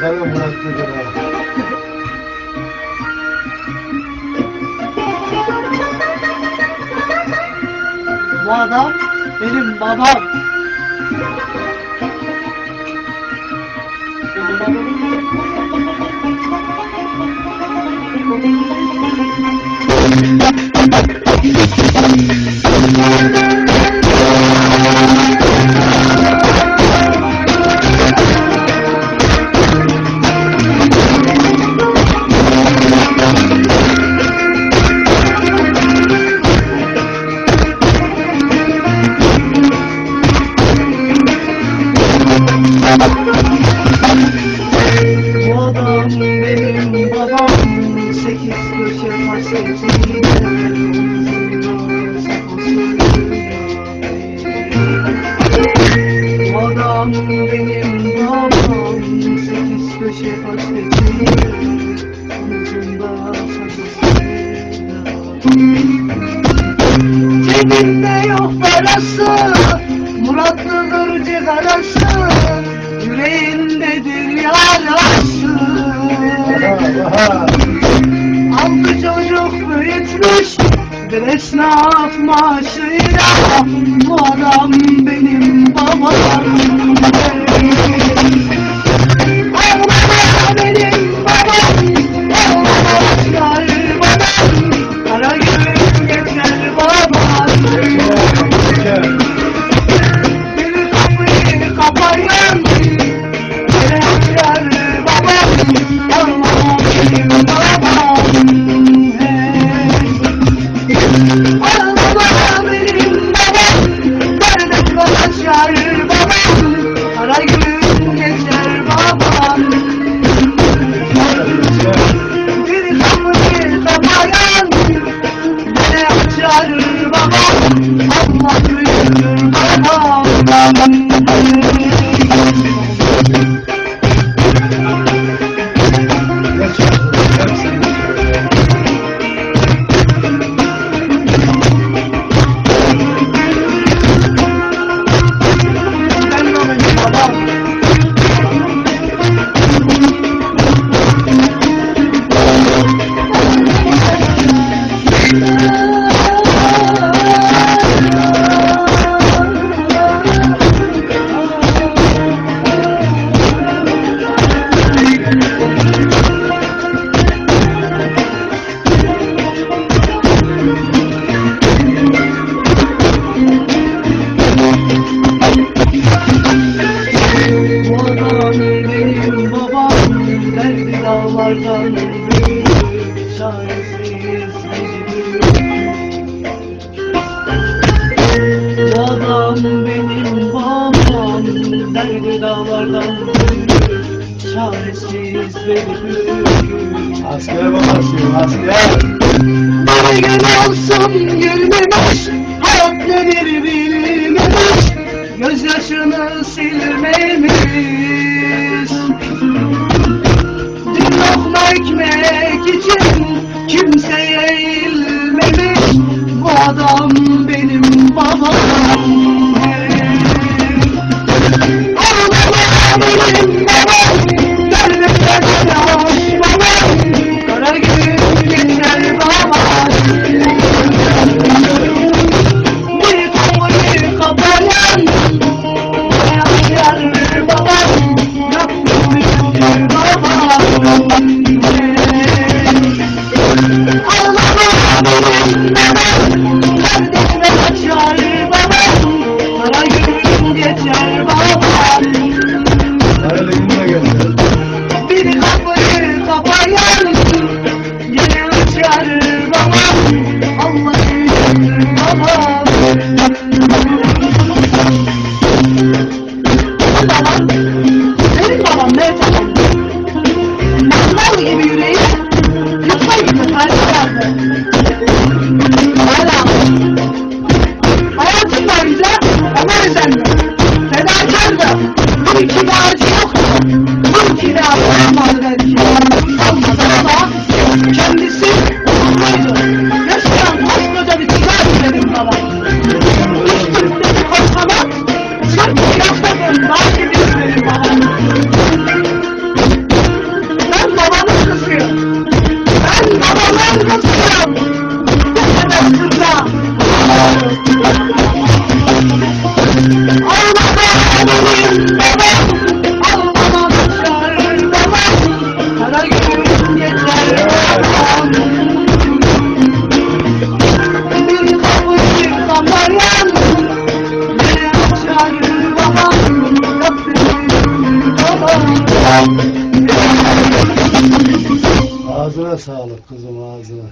Bakalım Murat Kırgın'a. Bu adam benim babam. Bu adam Cebinde yok parası Muratlıdır cigarası Yüreğindedir yarası büyütmüş Bir esnaf maaşıyla adam benim babam dağlardan büyük Çaresiz mecbur benim babam Derdi dağlardan Çaresiz mecbur Askere babasıyım asker. Bir gün olsun gülmemiş Hayat nedir bilmemiş Gözyaşını silmemiş Thank you. amacı yok mu? Türkiye'de Allah'a mal verdi. Kendisi hukukuydu. Mesela koskoca bir silah dedim bana. Üstümde bir koskola sen silahla ben daha gidiyorsun dedim. Ben babanın kızıyım. Ben babanın kızıyım. Bu kadar. Ağzına sağlık kızım ağzına.